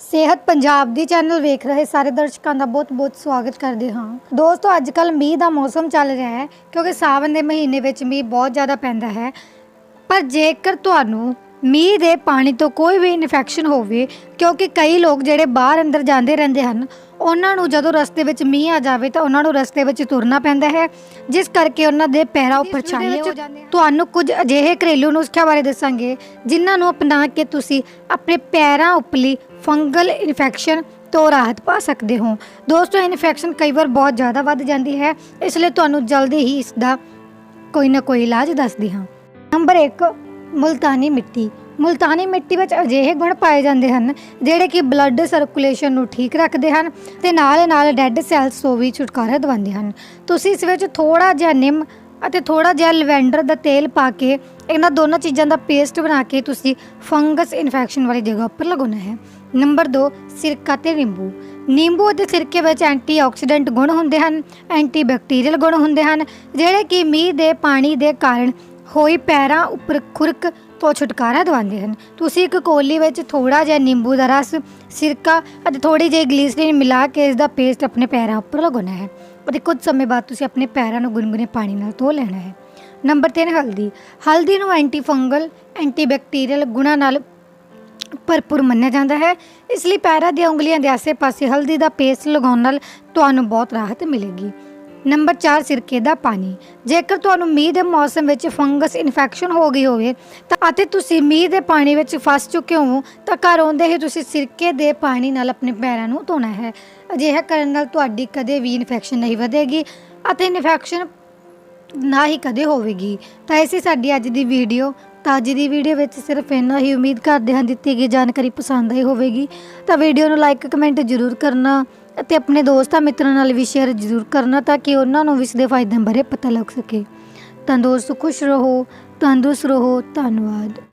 ਸਿਹਤ ਪੰਜਾਬ ਦੀ ਚੈਨਲ ਵੇਖ ਰਹੇ ਸਾਰੇ ਦਰਸ਼ਕਾਂ ਦਾ ਬਹੁਤ-ਬਹੁਤ ਸਵਾਗਤ ਕਰਦੇ ਹਾਂ। ਦੋਸਤੋ ਅੱਜ ਕੱਲ ਮੀਂਹ ਦਾ ਮੌਸਮ ਚੱਲ ਰਿਹਾ ਹੈ ਕਿਉਂਕਿ ਸਾਵਣ ਦੇ ਮਹੀਨੇ ਵਿੱਚ ਮੀਂਹ ਬਹੁਤ ਜ਼ਿਆਦਾ ਪੈਂਦਾ ਹੈ। ਪਰ ਜੇਕਰ ਤੁਹਾਨੂੰ ਮੀਂਹ ਦੇ ਪਾਣੀ ਤੋਂ ਕੋਈ ਵੀ ਇਨਫੈਕਸ਼ਨ ਹੋਵੇ ਕਿਉਂਕਿ ਕਈ ਲੋਕ ਜਿਹੜੇ ਬਾਹਰ ਅੰਦਰ ਜਾਂਦੇ ਰਹਿੰਦੇ ਹਨ ਉਹਨਾਂ ਨੂੰ ਜਦੋਂ ਰਸਤੇ ਵਿੱਚ ਮੀਂਹ ਆ ਜਾਵੇ ਤਾਂ ਉਹਨਾਂ ਨੂੰ ਰਸਤੇ ਵਿੱਚ ਤੁਰਨਾ ਪੈਂਦਾ ਹੈ ਜਿਸ ਕਰਕੇ ਉਹਨਾਂ ਦੇ ਪੈਰਾਂ ਉੱਪਰ ਛਾਲੇ ਹੋ ਜਾਂਦੇ ਹਨ। ਤੁਹਾਨੂੰ ਕੁਝ ਅਜਿਹੇ ਘਰੇਲੂ ਨੁਸਖਿਆਂ ਬਾਰੇ ਦੱਸਾਂਗੇ ਜਿਨ੍ਹਾਂ ਨੂੰ ਅਪਣਾ ਕੇ ਤੁਸੀਂ ਆਪਣੇ ਪੈਰਾਂ ਉੱਪਰਲੀ ਫੰਗਲ ਇਨਫੈਕਸ਼ਨ ਤੋਂ ਰਾਹਤ ਪਾ ਸਕਦੇ ਹੋ। ਦੋਸਤੋ ਇਨਫੈਕਸ਼ਨ ਕਈ ਵਾਰ ਬਹੁਤ ਜ਼ਿਆਦਾ ਵੱਧ ਜਾਂਦੀ ਹੈ ਇਸ ਲਈ ਤੁਹਾਨੂੰ ਜਲਦੀ ਹੀ ਇਸ ਦਾ ਕੋਈ ਨਾ ਕੋਈ ਇਲਾਜ ਦੱਸਦੀ ਹਾਂ। ਨੰਬਰ 1 ਮੁਲਤਾਨੀ ਮਿੱਟੀ। ਮੁਲਤਾਨੀ ਮਿੱਟੀ ਵਿੱਚ ਅਜਿਹੇ ਗੁਣ ਪਾਏ ਜਾਂਦੇ ਹਨ, ਜਿਹੜੇ ਕਿ ਬਲੱਡ ਸਰਕੂਲੇਸ਼ਨ ਨੂੰ ਠੀਕ ਰੱਖਦੇ ਹਨ ਤੇ ਨਾਲ ਨਾਲ ਡੈੱਡ ਸੈਲਸ ਤੋਂ ਵੀ ਛੁਟਕਾਰਾ ਦਿਵਾਉਂਦੇ ਹਨ। ਤੁਸੀਂ ਇਸ ਵਿੱਚ ਥੋੜਾ ਜਿਹਾ ਨਿੰਮ ਅਤੇ ਥੋੜਾ ਜਿਹਾ ਲਵੈਂਡਰ ਦਾ ਤੇਲ ਪਾ ਕੇ ਇਹਨਾਂ ਦੋਨਾਂ ਚੀਜ਼ਾਂ ਦਾ ਪੇਸਟ ਬਣਾ ਕੇ ਤੁਸੀਂ ਫੰਗਸ ਇਨਫੈਕਸ਼ਨ ਵਾਲੀ ਜਗ੍ਹਾ ਉੱਪਰ ਲਗਾਉਣਾ ਹੈ। ਨੰਬਰ 2 ਸਿਰਕਾ ਤੇ ਨਿੰਬੂ। ਨਿੰਬੂ ਅਤੇ ਸਿਰਕੇ ਵਿੱਚ ਐਂਟੀਆਕਸੀਡੈਂਟ ਗੁਣ ਹੁੰਦੇ ਹਨ ਐਂਟੀਬੈਕਟੀਰੀਅਲ ਗੁਣ ਹੁੰਦੇ ਹਨ, ਜਿਹੜੇ ਕਿ ਮੀਂਹ ਦੇ ਪਾਣੀ ਦੇ ਕਾਰਨ ਹੋਈ ਪੈਰਾਂ ਉੱਪਰ ਖੁਰਕ ਤੋਂ ਛੁਟਕਾਰਾ ਦਿਵਾਉਂਦੇ ਹਨ। ਤੁਸੀਂ ਇੱਕ ਕੋਲੀ ਵਿੱਚ ਥੋੜਾ ਜਿਹਾ ਨਿੰਬੂ ਦਾ ਰਸ, ਸਿਰਕਾ ਅਤੇ ਥੋੜੀ ਜਿਹੀ ਗਲੀਸਰੀਨ ਮਿਲਾ ਕੇ ਇਸ ਦਾ ਪੇਸਟ ਆਪਣੇ ਪੈਰਾਂ ਉੱਪਰ ਲਗਾਉਣਾ ਹੈ ਅਤੇ ਕੁਝ ਸਮੇਂ ਬਾਅਦ ਤੁਸੀਂ ਆਪਣੇ ਪੈਰਾਂ ਨੂੰ ਗੁਨਗੁਨੇ ਪਾਣੀ ਨਾਲ ਧੋ ਲੈਣਾ ਹੈ। ਨੰਬਰ 3 ਹਲਦੀ। ਹਲਦੀ ਨੂੰ ਐਂਟੀ ਫੰਗਲ ਐਂਟੀਬੈਕਟੀਰੀਅਲ ਗੁਣਾਂ ਨਾਲ ਭਰਪੂਰ ਮੰਨਿਆ ਜਾਂਦਾ ਹੈ। ਇਸ ਲਈ ਪੈਰਾਂ ਦੀਆਂ ਉਂਗਲੀਆਂ ਦੇ ਆਸੇ-ਪਾਸੇ ਹਲਦੀ ਦਾ ਪੇਸਟ ਲਗਾਉਣ ਨਾਲ ਤੁਹਾਨੂੰ ਬਹੁਤ ਰਾਹਤ ਮਿਲੇਗੀ। ਨੰਬਰ 4 ਸਿਰਕੇ ਦਾ ਪਾਣੀ। ਜੇਕਰ ਤੁਹਾਨੂੰ ਮੀਂਹ ਦੇ ਮੌਸਮ ਵਿੱਚ ਫੰਗਸ ਇਨਫੈਕਸ਼ਨ ਹੋ ਗਈ ਹੋਵੇ ਤਾਂ ਅਤੇ ਤੁਸੀਂ ਮੀਂਹ ਦੇ ਪਾਣੀ ਵਿੱਚ ਫਸ ਚੁੱਕੇ ਹੋ ਤਾਂ ਘਰ ਆਉਂਦੇ ਹੀ ਤੁਸੀਂ ਸਿਰਕੇ ਦੇ ਪਾਣੀ ਨਾਲ ਆਪਣੇ ਪੈਰਾਂ ਨੂੰ ਧੋਣਾ ਹੈ। ਅਜਿਹਾ ਕਰਨ ਨਾਲ ਤੁਹਾਡੀ ਕਦੇ ਵੀ ਇਨਫੈਕਸ਼ਨ ਨਹੀਂ ਵਧੇਗੀ ਅਤੇ ਇਨਫੈਕਸ਼ਨ ਨਾ ਹੀ ਕਦੇ ਹੋਵੇਗੀ। ਤਾਂ ਐਸੀ ਸਾਡੀ ਅੱਜ ਦੀ ਵੀਡੀਓ ਤਾਂ ਅੱਜ ਦੀ ਵੀਡੀਓ ਵਿੱਚ ਸਿਰਫ ਇੰਨਾ ਹੀ ਉਮੀਦ ਕਰਦੇ ਹਾਂ ਦਿੱਤੀ ਗਈ ਜਾਣਕਾਰੀ ਪਸੰਦ ਆਈ ਹੋਵੇਗੀ। ਤਾਂ ਵੀਡੀਓ ਨੂੰ ਲਾਈਕ ਕਮੈਂਟ ਜ਼ਰੂਰ ਕਰਨਾ ਅਤੇ ਆਪਣੇ ਦੋਸਤਾਂ ਮਿੱਤਰਾਂ ਨਾਲ ਵੀ ਸ਼ੇਅਰ ਜ਼ਰੂਰ ਕਰਨਾ ਤਾਂ ਕਿ ਉਹਨਾਂ ਨੂੰ ਵੀ ਇਸ ਦੇ ਫਾਇਦਿਆਂ ਬਾਰੇ ਪਤਾ ਲੱਗ ਸਕੇ। ਤਾਂ ਦੋਸਤੋ, ਖੁਸ਼ ਰਹੋ, ਤੰਦਰੁਸਤ ਰਹੋ, ਧੰਨਵਾਦ।